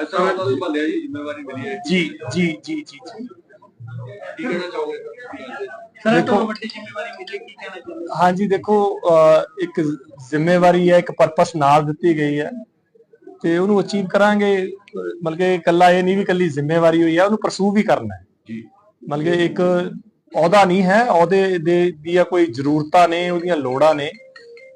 ਅੱਜ ਤਾਂ ਤੁਹਾਨੂੰ ਭੱਲਿਆ ਜੀ ਜ਼ਿੰਮੇਵਾਰੀ ਮਿਲੀ ਹੈ। ਜੀ ਜੀ ਜੀ ਜੀ ਜੀ। ਕੀ ਕਹਿਣਾ ਚਾਹੋਗੇ? ਸਰ ਦੇਖੋ- ਤੁਹਾਨੂੰ ਵੱਡੀ ਜ਼ਿੰਮੇਵਾਰੀ ਮਿਲੀ ਕੀ ਕਹਿਣਾ ਚਾਹੁੰਦੇ ਹੋ? ਹਾਂਜੀ ਦੇਖੋ ਇੱਕ ਜ਼ਿੰਮੇਵਾਰੀ ਹੈ ਇੱਕ ਪਰਪਸ ਨਾਲ ਦਿੱਤੀ ਗਈ ਹੈ। ਤੇ ਉਹਨੂੰ ਅਚੀਵ ਕਰਾਂਗੇ ਮਤਲਬ ਕਿ ਇਕੱਲਾ ਇਹ ਨਹੀਂ ਵੀ ਇਕੱਲੀ ਜ਼ਿੰਮੇਵਾਰੀ ਹੋਈ ਹੈ ਉਹਨੂੰ ਪਰਸੂ ਵੀ ਕਰਨਾ ਹੈ। ਜੀ। ਮਤਲਬ ਕਿ ਇੱਕ ਅਹੁਦਾ ਨਹੀਂ ਹੈ ਅਹੁਦੇ ਦੇ ਦੀਆਂ ਕੋਈ ਜ਼ਰੂਰਤਾਂ ਨੇ ਉਹਦੀਆਂ ਲੋੜਾਂ ਨੇ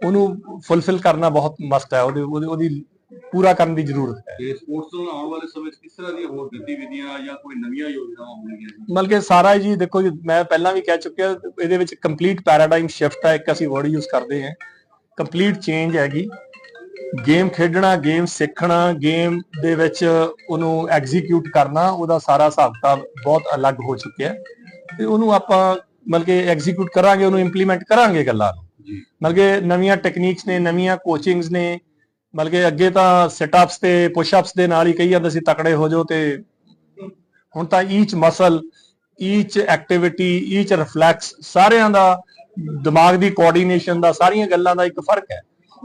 ਉਹਨੂੰ ਫੁੱਲਫਿਲ ਕਰਨਾ ਬਹੁਤ ਮਸਤ ਹੈ ਉਹਦੀ- ਉਹਦੀ ਪੂਰਾ ਕਰਨ ਦੀ ਜ਼ਰੂਰਤ ਹੈ। ਤੇ ਸਪੋਰਟਸ ਨਾਲ ਆਉਣ ਵਾਲੇ ਸਮੇਂ 'ਚ ਕਿਸ ਤਰ੍ਹਾਂ ਦੀਆਂ ਹੋਰ ਗਤੀਵਿਧੀਆਂ ਜਾਂ ਕੋਈ ਨਵੀਆਂ ਯੋਜਨਾਵਾਂ ਹੋਣਗੀਆਂ ਜੀ ਮਤਲਬ ਕਿ ਸਾਰਾ ਜੀ ਦੇਖੋ ਜੀ, ਮੈਂ ਪਹਿਲਾਂ ਵੀ ਕਹਿ ਚੁੱਕਿਆ ਇਹਦੇ ਵਿੱਚ ਕੰਪਲੀਟ ਪੈਰਾਡਾਈਮ ਸ਼ਿਫਟ ਹੈ ਇੱਕ ਅਸੀਂ ਵਰਡ ਯੂਜ਼ ਕਰਦੇ ਹਾਂ। ਕੰਪਲੀਟ ਚੇਂਜ ਹੈਗੀ। ਗੇਮ ਖੇਡਣਾ ਗੇਮ ਸਿੱਖਣਾ ਗੇਮ ਦੇ ਵਿੱਚ ਉਹਨੂੰ ਐਗਜ਼ੀਕਿਊਟ ਕਰਨਾ ਉਹਦਾ ਸਾਰਾ ਹਿਸਾਬ ਕਿਤਾਬ ਬਹੁਤ ਅਲੱਗ ਹੋ ਚੁੱਕਿਆ। ਹੈ ਤੇ ਉਹਨੂੰ ਆਪਾਂ ਮਤਲਬ ਕਿ ਐਗਜ਼ੀਕਿਊਟ ਕਰਾਂਗੇ ਉਹਨੂੰ ਇੰਪਲੀਮੈਂਟ ਕਰਾਂਗੇ ਗੱਲਾਂ ਨੂੰ। ਮਤਲਬ ਕਿ ਨਵੀਆਂ ਟੈਕਨੀਕਸ ਨੇ ਨਵੀਆਂ ਕੋਚਿੰਗਸ ਨੇ ਮਤਲਬ ਕਿ ਅੱਗੇ ਤਾਂ ਸਿਟ ਅਪਸ ਤੇ ਪੁਸ਼ ਅਪਸ ਦੇ ਨਾਲ ਹੀ ਕਹੀ ਜਾਂਦੇ ਸੀ ਤਕੜੇ ਹੋ ਜਾਓ ਤੇ ਹੁਣ ਤਾਂ each muscle each activity each reflex ਸਾਰਿਆਂ ਦਾ ਦਿਮਾਗ ਦੀ ਕੋਆਰਡੀਨੇਸ਼ਨ ਦਾ ਸਾਰੀਆਂ ਗੱਲਾਂ ਦਾ ਇੱਕ ਫ਼ਰਕ ਹੈ।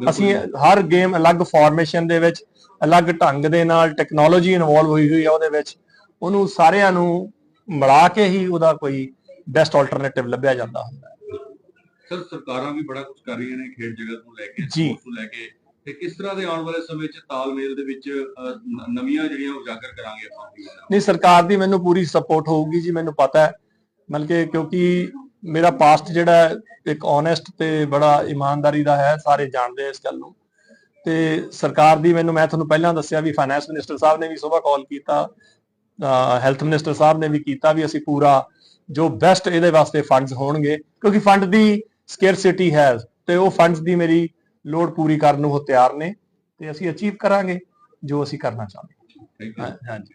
ਅਸੀਂ ਹਰ ਗੇਮ ਅਲੱਗ ਫਾਰਮੇਸ਼ਨ ਦੇ ਵਿੱਚ ਅਲੱਗ ਢੰਗ ਦੇ ਨਾਲ ਟੈਕਨੋਲੋਜੀ ਇਨਵੋਲਵ ਹੋਈ ਹੋਈ ਹੈ ਉਹਦੇ ਵਿੱਚ ਉਹਨੂੰ ਸਾਰਿਆਂ ਨੂੰ ਮਿਲਾ ਕੇ ਹੀ ਉਹਦਾ ਕੋਈ ਬੈਸਟ ਆਲਟਰਨੇਟਿਵ ਲੱਭਿਆ ਜਾਂਦਾ ਹੁੰਦਾ ਹੈ। ਸਰ ਸਰਕਾਰਾਂ ਵੀ ਬੜਾ ਕੁਝ ਕਰ ਰਹੀਆਂ ਨੇ ਖੇਡ ਜਗਤ ਨੂੰ ਲੈ ਕੇ sports ਨੂੰ ਲੈ ਕੇ। ਤੇ ਕਿਸ ਤਰ੍ਹਾਂ ਦੇ ਆਉਣ ਵਾਲੇ ਸਮੇਂ 'ਚ ਤਾਲਮੇਲ ਦੇ ਵਿੱਚ ਨਵੀਆਂ ਜਿਹੜੀਆਂ ਉਜਾਗਰ ਕਰਾਂਗੇ ਆਪਾਂ ਨਹੀਂ, ਸਰਕਾਰ ਦੀ ਮੈਨੂੰ ਪੂਰੀ ਸਪੋਰਟ ਹੋਊਗੀ ਜੀ, ਮੈਨੂੰ ਪਤਾ ਹੈ। ਮਤਲਬ ਕਿਉਂਕਿ ਮੇਰਾ ਪਾਸਟ ਜਿਹੜਾ ਇੱਕ ਓਨੈਸਟ ਤੇ ਬੜਾ ਇਮਾਨਦਾਰੀ ਦਾ ਹੈ, ਸਾਰੇ ਜਾਣਦੇ ਇਸ ਗੱਲ ਨੂੰ। ਤੇ ਸਰਕਾਰ ਦੀ ਮੈਨੂੰ, ਮੈਂ ਤੁਹਾਨੂੰ ਪਹਿਲਾਂ ਦੱਸਿਆ ਵੀ ਫਾਈਨੈਂਸ ਮਿਨਿਸਟਰ ਸਾਹਿਬ ਨੇ ਵੀ ਸਵੇਰ ਕਾਲ ਕੀਤਾ ਹੈਲਥ ਮਿਨਿਸਟਰ ਸਾਹਿਬ ਨੇ ਵੀ ਕੀਤਾ ਵੀ ਅਸੀਂ ਪੂਰਾ ਜੋ ਬੈਸਟ ਇਹਦੇ ਵਾਸਤੇ ਫੰਡਸ ਹੋਣਗੇ, ਕਿਉਂਕਿ ਫੰਡ ਦੀ ਸਕੇਅਰਸਿਟੀ ਹੈ ਤੇ ਉਹ ਫੰਡਸ ਦੀ ਮੇਰੀ ਲੋੜ ਪੂਰੀ ਕਰਨ ਨੂੰ ਉਹ ਤਿਆਰ ਨੇ ਤੇ ਅਸੀਂ ਅਚੀਵ ਕਰਾਂਗੇ ਜੋ ਅਸੀਂ ਕਰਨਾ ਚਾਹੁੰਦੇ ਹਾਂ ਹਾਂਜੀ।